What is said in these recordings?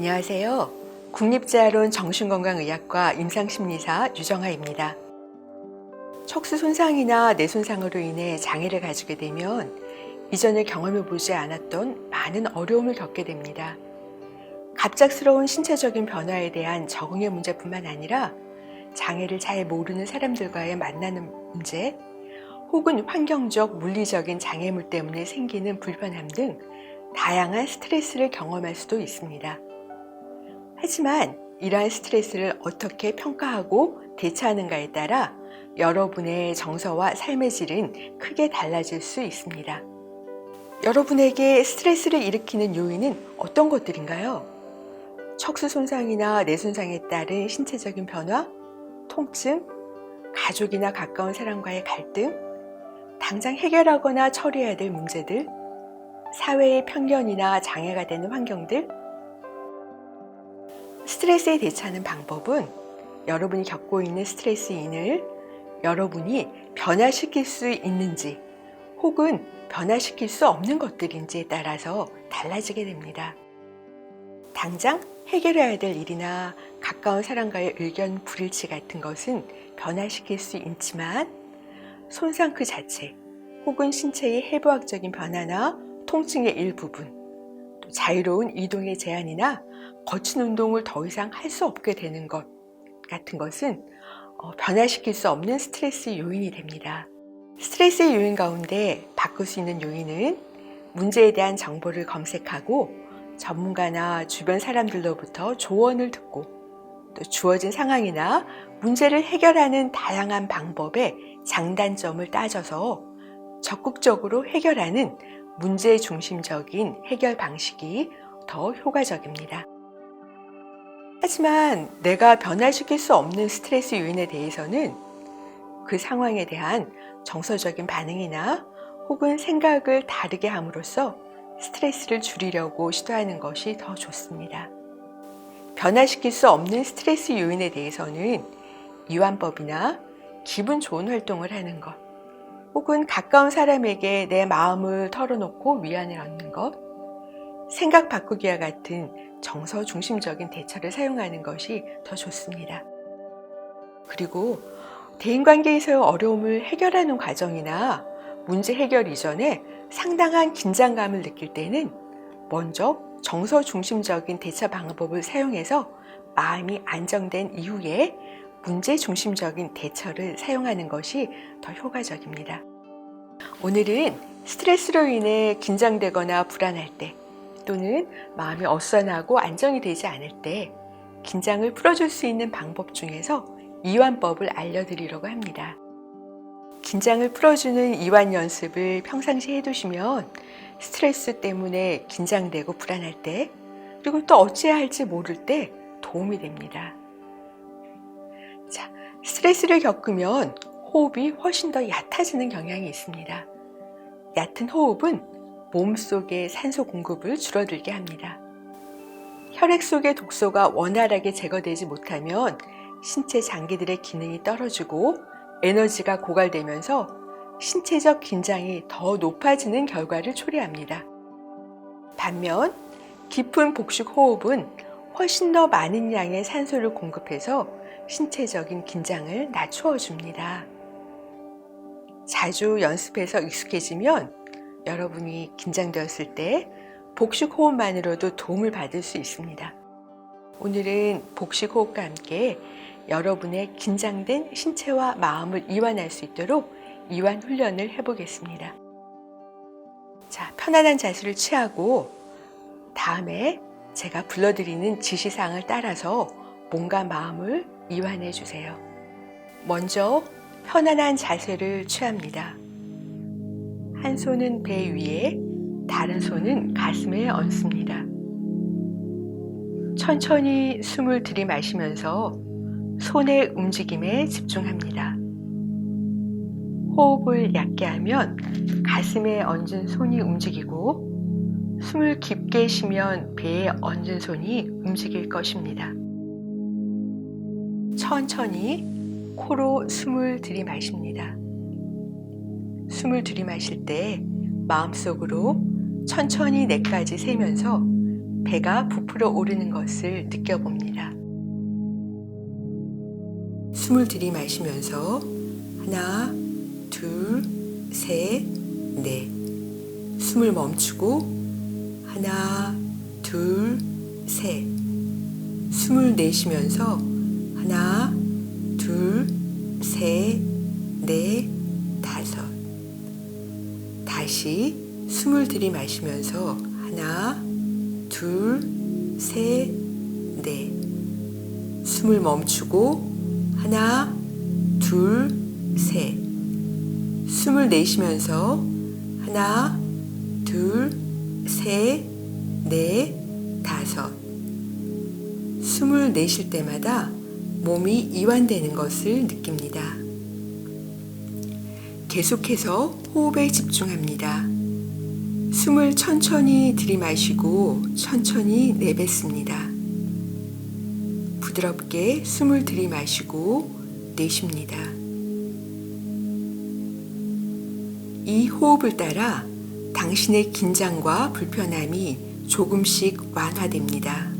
안녕하세요. 국립자론 정신건강의학과 임상심리사 유정아입니다. 척수 손상이나 뇌 손상으로 인해 장애를 가지게 되면 이전에 경험해 보지 않았던 많은 어려움을 겪게 됩니다. 갑작스러운 신체적인 변화에 대한 적응의 문제뿐만 아니라 장애를 잘 모르는 사람들과의 만나는 문제, 혹은 환경적, 물리적인 장애물 때문에 생기는 불편함 등 다양한 스트레스를 경험할 수도 있습니다. 하지만 이러한 스트레스를 어떻게 평가하고 대처하는가에 따라 여러분의 정서와 삶의 질은 크게 달라질 수 있습니다. 여러분에게 스트레스를 일으키는 요인은 어떤 것들인가요? 척수 손상이나 뇌 손상에 따른 신체적인 변화, 통증, 가족이나 가까운 사람과의 갈등, 당장 해결하거나 처리해야 될 문제들, 사회의 편견이나 장애가 되는 환경들, 스트레스에 대처하는 방법은 여러분이 겪고 있는 스트레스인을 여러분이 변화시킬 수 있는지 혹은 변화시킬 수 없는 것들인지에 따라서 달라지게 됩니다. 당장 해결해야 될 일이나 가까운 사람과의 의견 불일치 같은 것은 변화시킬 수 있지만 손상 그 자체 혹은 신체의 해부학적인 변화나 통증의 일부분 또 자유로운 이동의 제한이나 거친 운동을 더 이상 할 수 없게 되는 것 같은 것은 어, 변화시킬 수 없는 스트레스 요인이 됩니다. 스트레스의 요인 가운데 바꿀 수 있는 요인은 문제에 대한 정보를 검색하고 전문가나 주변 사람들로부터 조언을 듣고 또 주어진 상황이나 문제를 해결하는 다양한 방법의 장단점을 따져서 적극적으로 해결하는 문제 중심적인 해결 방식이 더 효과적입니다. 하지만 내가 변화시킬 수 없는 스트레스 요인에 대해서는 그 상황에 대한 정서적인 반응이나 혹은 생각을 다르게 함으로써 스트레스를 줄이려고 시도하는 것이 더 좋습니다. 변화시킬 수 없는 스트레스 요인에 대해서는 이완법이나 기분 좋은 활동을 하는 것, 혹은 가까운 사람에게 내 마음을 털어놓고 위안을 얻는 것, 생각 바꾸기와 같은 정서 중심적인 대처를 사용하는 것이 더 좋습니다. 그리고 대인관계에서의 어려움을 해결하는 과정이나 문제 해결 이전에 상당한 긴장감을 느낄 때는 먼저 정서 중심적인 대처 방법을 사용해서 마음이 안정된 이후에 문제 중심적인 대처를 사용하는 것이 더 효과적입니다. 오늘은 스트레스로 인해 긴장되거나 불안할 때 또는 마음이 어수선하고 안정이 되지 않을 때 긴장을 풀어줄 수 있는 방법 중에서 이완법을 알려드리려고 합니다. 긴장을 풀어주는 이완 연습을 평상시 해두시면 스트레스 때문에 긴장되고 불안할 때 그리고 또 어찌해야 할지 모를 때 도움이 됩니다. 자, 스트레스를 겪으면 호흡이 훨씬 더 얕아지는 경향이 있습니다. 얕은 호흡은 몸 속의 산소 공급을 줄어들게 합니다. 혈액 속의 독소가 원활하게 제거되지 못하면 신체 장기들의 기능이 떨어지고 에너지가 고갈되면서 신체적 긴장이 더 높아지는 결과를 초래합니다. 반면 깊은 복식 호흡은 훨씬 더 많은 양의 산소를 공급해서 신체적인 긴장을 낮추어 줍니다. 자주 연습해서 익숙해지면 여러분이 긴장되었을 때 복식 호흡만으로도 도움을 받을 수 있습니다. 오늘은 복식 호흡과 함께 여러분의 긴장된 신체와 마음을 이완할 수 있도록 이완 훈련을 해보겠습니다. 자, 편안한 자세를 취하고 다음에 제가 불러드리는 지시사항을 따라서 몸과 마음을 이완해 주세요. 먼저 편안한 자세를 취합니다. 한 손은 배 위에, 다른 손은 가슴에 얹습니다. 천천히 숨을 들이마시면서 손의 움직임에 집중합니다. 호흡을 얕게 하면 가슴에 얹은 손이 움직이고 숨을 깊게 쉬면 배에 얹은 손이 움직일 것입니다. 천천히 코로 숨을 들이마십니다. 숨을 들이마실 때 마음속으로 천천히 내까지 세면서 배가 부풀어 오르는 것을 느껴봅니다. 숨을 들이마시면서 하나, 둘, 셋, 넷. 숨을 멈추고 하나, 둘, 셋. 숨을 내쉬면서 하나, 둘, 셋, 넷, 다섯. 다시 숨을 들이마시면서 하나, 둘, 셋, 넷. 숨을 멈추고 하나, 둘, 셋. 숨을 내쉬면서 하나, 둘, 셋, 넷, 다섯. 숨을 내쉴 때마다 몸이 이완되는 것을 느낍니다. 계속해서 호흡에 집중합니다. 숨을 천천히 들이마시고 천천히 내뱉습니다. 부드럽게 숨을 들이마시고 내쉽니다. 이 호흡을 따라 당신의 긴장과 불편함이 조금씩 완화됩니다.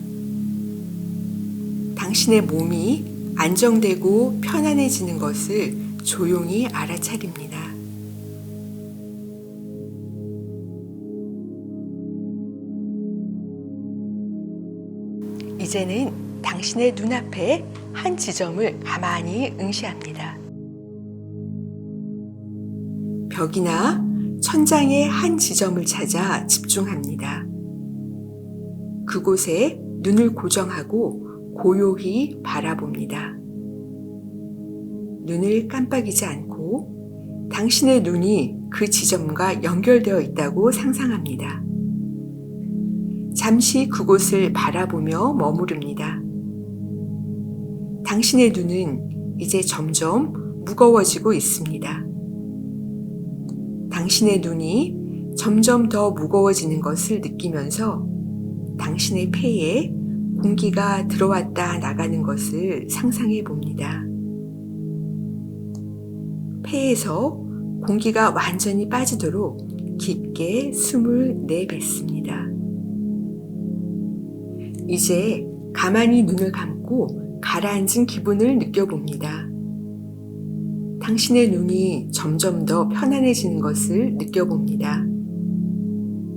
당신의 몸이 안정되고 편안해지는 것을 조용히 알아차립니다. 이제는 당신의 눈앞에 한 지점을 가만히 응시합니다. 벽이나 천장의 한 지점을 찾아 집중합니다. 그곳에 눈을 고정하고 고요히 바라봅니다. 눈을 깜빡이지 않고 당신의 눈이 그 지점과 연결되어 있다고 상상합니다. 잠시 그곳을 바라보며 머무릅니다. 당신의 눈은 이제 점점 무거워지고 있습니다. 당신의 눈이 점점 더 무거워지는 것을 느끼면서 당신의 폐에 공기가 들어왔다 나가는 것을 상상해 봅니다. 폐에서 공기가 완전히 빠지도록 깊게 숨을 내뱉습니다. 이제 가만히 눈을 감고 가라앉은 기분을 느껴봅니다. 당신의 눈이 점점 더 편안해지는 것을 느껴봅니다.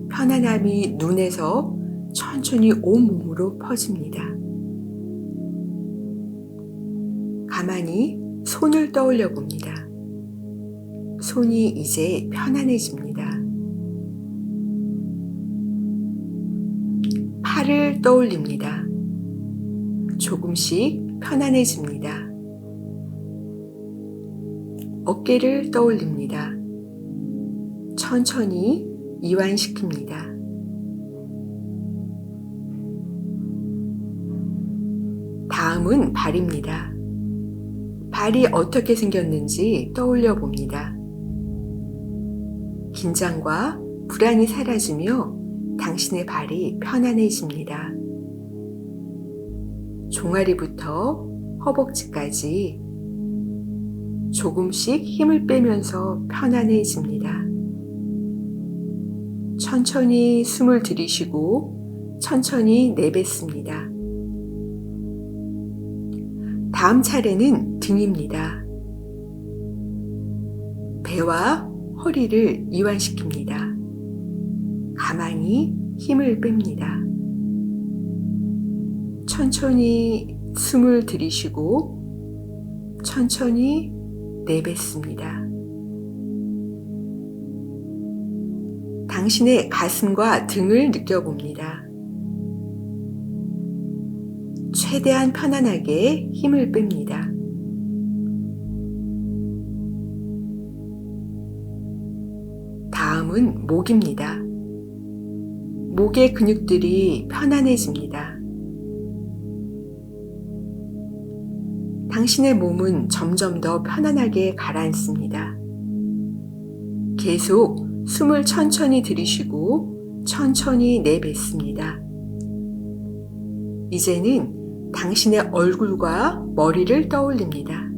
편안함이 눈에서 천천히 온몸으로 퍼집니다. 가만히 손을 떠올려 봅니다. 손이 이제 편안해집니다. 팔을 떠올립니다. 조금씩 편안해집니다. 어깨를 떠올립니다. 천천히 이완시킵니다. 다음은 발입니다. 발이 어떻게 생겼는지 떠올려 봅니다. 긴장과 불안이 사라지며 당신의 발이 편안해집니다. 종아리부터 허벅지까지 조금씩 힘을 빼면서 편안해집니다. 천천히 숨을 들이쉬고 천천히 내뱉습니다. 다음 차례는 등입니다. 배와 허리를 이완시킵니다. 가만히 힘을 뺍니다. 천천히 숨을 들이쉬고 천천히 내뱉습니다. 당신의 가슴과 등을 느껴봅니다. 최대한 편안하게 힘을 뺍니다. 다음은 목입니다. 목의 근육들이 편안해집니다. 당신의 몸은 점점 더 편안하게 가라앉습니다. 계속 숨을 천천히 들이쉬고 천천히 내뱉습니다. 이제는 당신의 얼굴과 머리를 떠올립니다.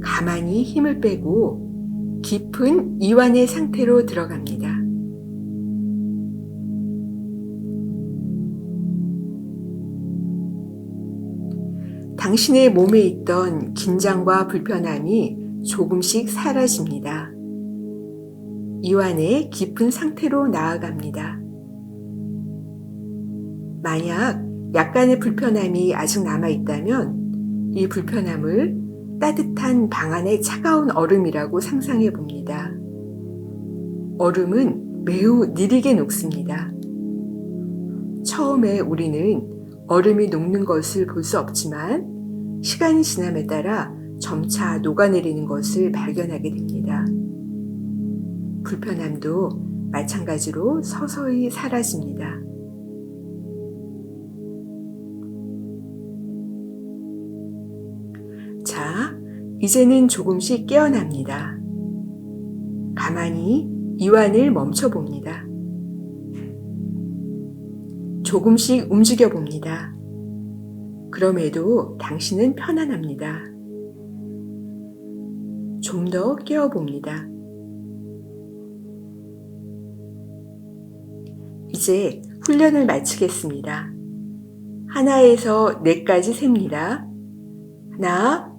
가만히 힘을 빼고 깊은 이완의 상태로 들어갑니다. 당신의 몸에 있던 긴장과 불편함이 조금씩 사라집니다. 이완의 깊은 상태로 나아갑니다. 만약 약간의 불편함이 아직 남아 있다면 이 불편함을 따뜻한 방 안의 차가운 얼음이라고 상상해 봅니다. 얼음은 매우 느리게 녹습니다. 처음에 우리는 얼음이 녹는 것을 볼 수 없지만 시간이 지남에 따라 점차 녹아내리는 것을 발견하게 됩니다. 불편함도 마찬가지로 서서히 사라집니다. 자, 이제는 조금씩 깨어납니다. 가만히 이완을 멈춰 봅니다. 조금씩 움직여 봅니다. 그럼에도 당신은 편안합니다. 좀 더 깨어 봅니다. 이제 훈련을 마치겠습니다. 하나에서 네까지 셉니다. 하나,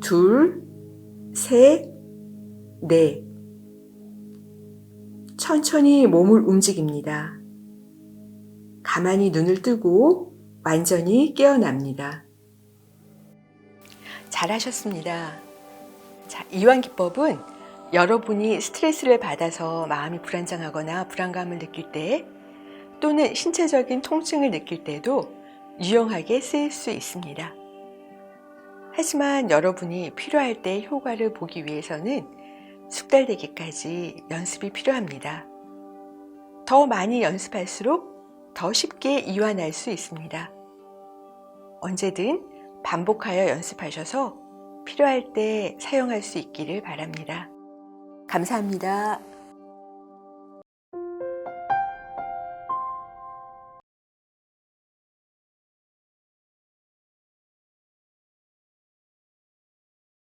둘, 셋, 넷. 천천히 몸을 움직입니다. 가만히 눈을 뜨고 완전히 깨어납니다. 잘하셨습니다. 자, 이완 기법은 여러분이 스트레스를 받아서 마음이 불안정하거나 불안감을 느낄 때 또는 신체적인 통증을 느낄 때도 유용하게 쓰일 수 있습니다. 하지만 여러분이 필요할 때 효과를 보기 위해서는 숙달되기까지 연습이 필요합니다. 더 많이 연습할수록 더 쉽게 이완할 수 있습니다. 언제든 반복하여 연습하셔서 필요할 때 사용할 수 있기를 바랍니다. 감사합니다.